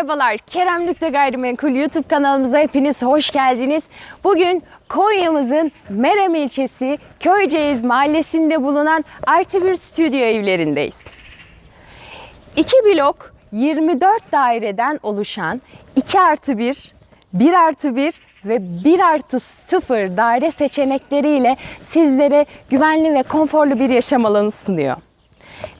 Merhabalar, Kerem Lükte Gayrimenkul YouTube kanalımıza hepiniz hoş geldiniz. Bugün Konya'mızın Merem ilçesi Köyceğiz mahallesinde bulunan Artı Bir Stüdyo evlerindeyiz. İki blok 24 daireden oluşan 2 artı 1, 1 artı 1 ve 1 artı 0 daire seçenekleriyle sizlere güvenli ve konforlu bir yaşam alanı sunuyor.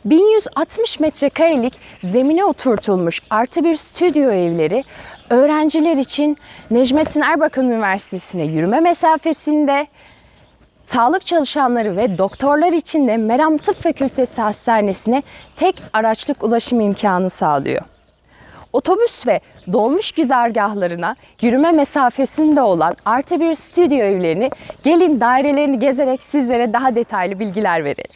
1160 metrekarelik zemine oturtulmuş artı bir stüdyo evleri öğrenciler için Necmettin Erbakan Üniversitesi'ne yürüme mesafesinde, sağlık çalışanları ve doktorlar için de Meram Tıp Fakültesi Hastanesi'ne tek araçlık ulaşım imkanı sağlıyor. Otobüs ve dolmuş güzergahlarına yürüme mesafesinde olan artı bir stüdyo evlerini gelin dairelerini gezerek sizlere daha detaylı bilgiler verelim.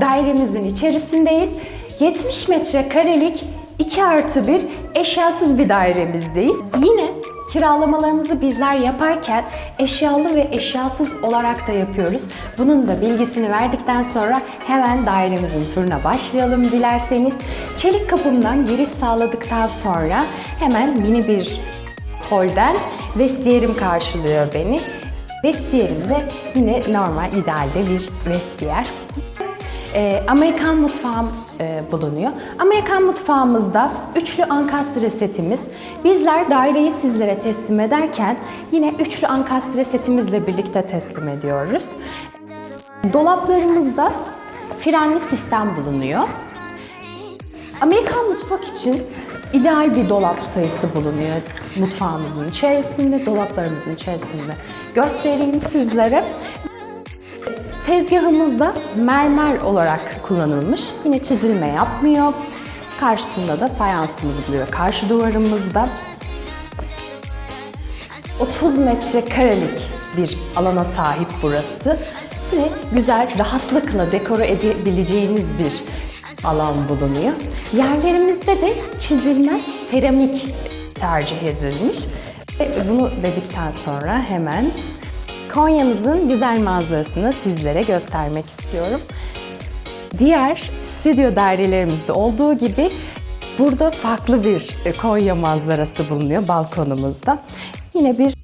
Dairemizin içerisindeyiz. 70 metrekarelik 2 artı 1 eşyasız bir dairemizdeyiz. Yine kiralamalarımızı bizler yaparken eşyalı ve eşyasız olarak da yapıyoruz. Bunun da bilgisini verdikten sonra hemen dairemizin turuna başlayalım dilerseniz. Çelik kapımdan giriş sağladıktan sonra hemen mini bir holden vestiyerim karşılıyor beni. Vestiyerimde yine normal idealde bir vestiyer. Ee, Amerikan mutfağım e, bulunuyor. Amerikan mutfağımızda üçlü ankastre setimiz. Bizler daireyi sizlere teslim ederken yine üçlü ankastre setimizle birlikte teslim ediyoruz. Dolaplarımızda frenli sistem bulunuyor. Amerikan mutfak için ideal bir dolap sayısı bulunuyor mutfağımızın içerisinde, dolaplarımızın içerisinde. Göstereyim sizlere. Tezgahımızda mermer olarak kullanılmış. Yine çizilme yapmıyor. Karşısında da fayansımız bulunuyor. Karşı duvarımızda 30 metrekarelik bir alana sahip burası. Ve güzel, rahatlıkla dekore edebileceğiniz bir alan bulunuyor. Yerlerimizde de çizilmez seramik tercih edilmiş. Ve bunu dedikten sonra hemen Konya'mızın güzel manzarasını sizlere göstermek istiyorum. Diğer stüdyo dairelerimizde olduğu gibi burada farklı bir Konya manzarası bulunuyor balkonumuzda. Yine bir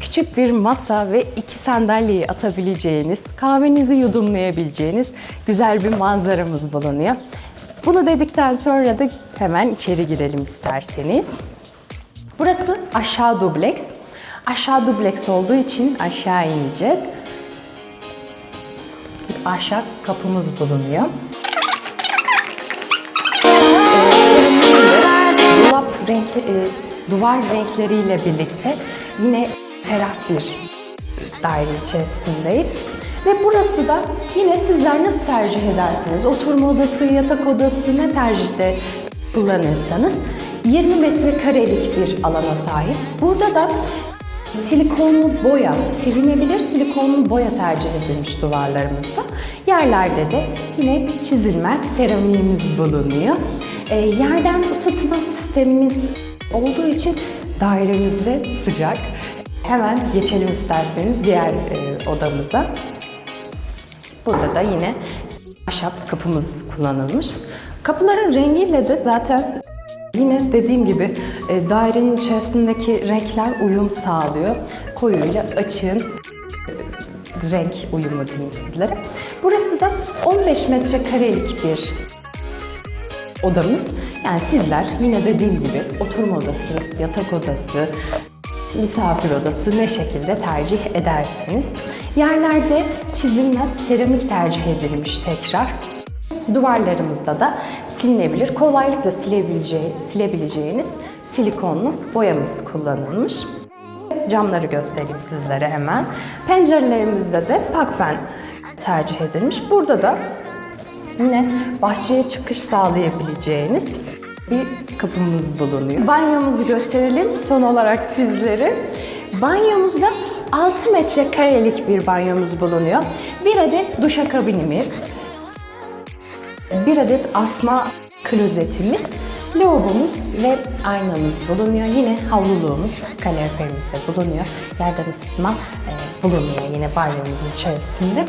küçük bir masa ve iki sandalyeyi atabileceğiniz, kahvenizi yudumlayabileceğiniz güzel bir manzaramız bulunuyor. Bunu dedikten sonra da hemen içeri girelim isterseniz. Burası aşağı dubleks. Aşağı dubleks olduğu için aşağı ineceğiz. Aşağı kapımız bulunuyor. Dolap renkli, e, duvar renkleriyle birlikte yine ferah bir daire içerisindeyiz. Ve burası da yine sizler nasıl tercih edersiniz? Oturma odası, yatak odası ne tercihse kullanırsanız 20 metrekarelik bir alana sahip. Burada da silikonlu boya, silinebilir silikonlu boya tercih edilmiş duvarlarımızda. Yerlerde de yine çizilmez seramiğimiz bulunuyor. E, yerden ısıtma sistemimiz olduğu için dairemizde sıcak. Hemen geçelim isterseniz diğer e, odamıza. Burada da yine ahşap kapımız kullanılmış. Kapıların rengiyle de zaten yine dediğim gibi e, dairenin içerisindeki renkler uyum sağlıyor. Koyuyla açığın e, renk uyumu diyeyim sizlere. Burası da 15 metrekarelik bir odamız. Yani sizler yine dediğim gibi oturma odası, yatak odası, misafir odası ne şekilde tercih ederseniz. Yerlerde çizilmez seramik tercih edilmiş tekrar. Duvarlarımızda da silinebilir, kolaylıkla silebileceği, silebileceğiniz silikonlu boyamız kullanılmış. Camları göstereyim sizlere hemen. Pencerelerimizde de pakfen tercih edilmiş. Burada da yine bahçeye çıkış sağlayabileceğiniz bir kapımız bulunuyor. Banyomuzu gösterelim son olarak sizlere. Banyomuzda 6 metrekarelik bir banyomuz bulunuyor. Bir adet duşakabinimiz, bir adet asma klozetimiz lavabomuz ve aynamız bulunuyor. Yine havluluğumuz, kaloriferimiz de bulunuyor. Yerden ısıtma e, bulunuyor yine banyomuzun içerisinde.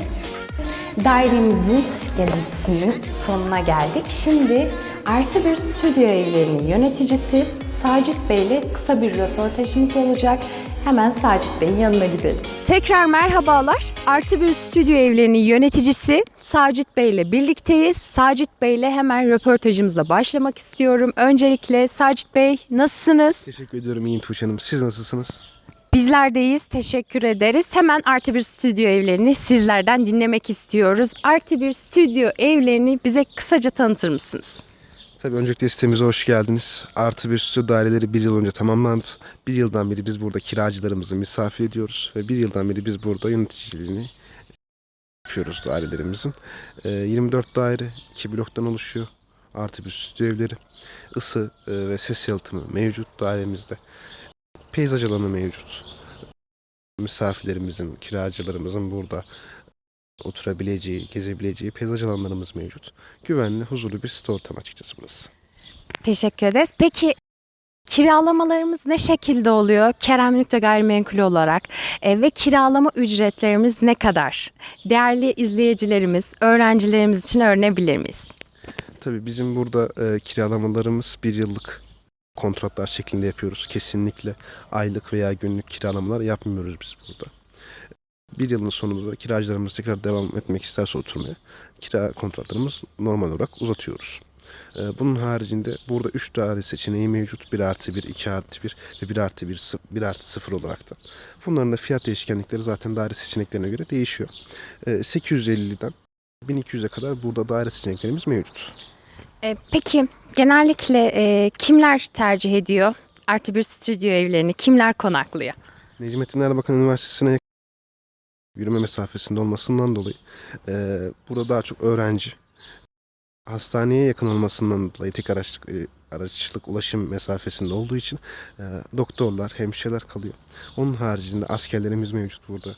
Dairemizin gezisinin sonuna geldik. Şimdi Artı Bir Stüdyo Evlerinin yöneticisi Sacit Bey ile kısa bir röportajımız olacak. Hemen Sacit Bey'in yanına gidelim. Tekrar merhabalar. Artı Bir Stüdyo Evlerinin yöneticisi Sacit Bey ile birlikteyiz. Sacit Bey ile hemen röportajımıza başlamak istiyorum. Öncelikle Sacit Bey nasılsınız? Teşekkür ediyorum iyiyim Tuğçe Hanım. Siz nasılsınız? Bizlerdeyiz. Teşekkür ederiz. Hemen Artı Bir Stüdyo Evlerini sizlerden dinlemek istiyoruz. Artı Bir Stüdyo Evlerini bize kısaca tanıtır mısınız? Tabii öncelikle sitemize hoş geldiniz. Artı bir stüdyo daireleri bir yıl önce tamamlandı. Bir yıldan beri biz burada kiracılarımızı misafir ediyoruz. Ve bir yıldan beri biz burada yöneticiliğini yapıyoruz dairelerimizin. Ee, 24 daire, 2 bloktan oluşuyor. Artı bir stüdyo evleri. Isı e, ve ses yalıtımı mevcut dairemizde. Peyzaj alanı mevcut. Misafirlerimizin, kiracılarımızın burada oturabileceği, gezebileceği peyzaj alanlarımız mevcut. Güvenli, huzurlu bir site ortamı açıkçası burası. Teşekkür ederiz. Peki kiralamalarımız ne şekilde oluyor? Kerem Nükte Gayrimenkul olarak E, ve kiralama ücretlerimiz ne kadar? Değerli izleyicilerimiz, öğrencilerimiz için öğrenebilir miyiz? Tabii bizim burada e, kiralamalarımız bir yıllık kontratlar şeklinde yapıyoruz. Kesinlikle aylık veya günlük kiralamalar yapmıyoruz biz burada. Bir yılın sonunda kiracılarımız tekrar devam etmek isterse oturmaya kira kontratlarımız normal olarak uzatıyoruz. E, bunun haricinde burada 3 daire seçeneği mevcut. 1 artı 1, 2 artı 1 ve 1 artı 1, 1 artı 0 olarak da. Bunların da fiyat değişkenlikleri zaten daire seçeneklerine göre değişiyor. E, 850'den 1200'e kadar burada daire seçeneklerimiz mevcut. E, peki genellikle e, kimler tercih ediyor? Artı bir stüdyo evlerini kimler konaklıyor? Necmettin Erbakan Üniversitesi'ne yürüme mesafesinde olmasından dolayı e, burada daha çok öğrenci hastaneye yakın olmasından dolayı tek araçlık, araçlık ulaşım mesafesinde olduğu için e, doktorlar, hemşireler kalıyor. Onun haricinde askerlerimiz mevcut burada.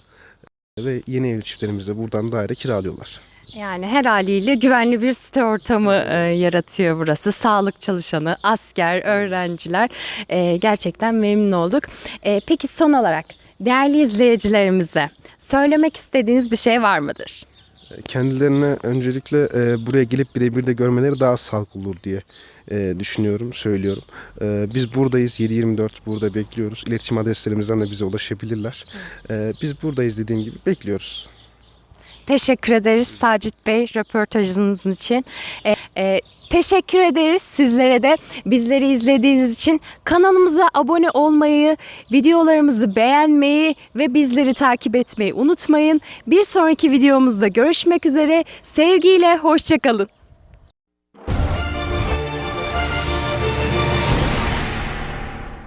E, ve yeni evli çiftlerimiz de buradan daire kiralıyorlar. Yani her haliyle güvenli bir site ortamı e, yaratıyor burası. Sağlık çalışanı, asker, öğrenciler e, gerçekten memnun olduk. E, peki son olarak değerli izleyicilerimize söylemek istediğiniz bir şey var mıdır? Kendilerine öncelikle e, buraya gelip birebir de görmeleri daha sağlıklı olur diye e, düşünüyorum, söylüyorum. E, biz buradayız, 7-24 burada bekliyoruz. İletişim adreslerimizden de bize ulaşabilirler. E, biz buradayız dediğim gibi bekliyoruz. Teşekkür ederiz Sacit Bey röportajınız için. E, e, teşekkür ederiz sizlere de bizleri izlediğiniz için. Kanalımıza abone olmayı, videolarımızı beğenmeyi ve bizleri takip etmeyi unutmayın. Bir sonraki videomuzda görüşmek üzere. Sevgiyle hoşçakalın.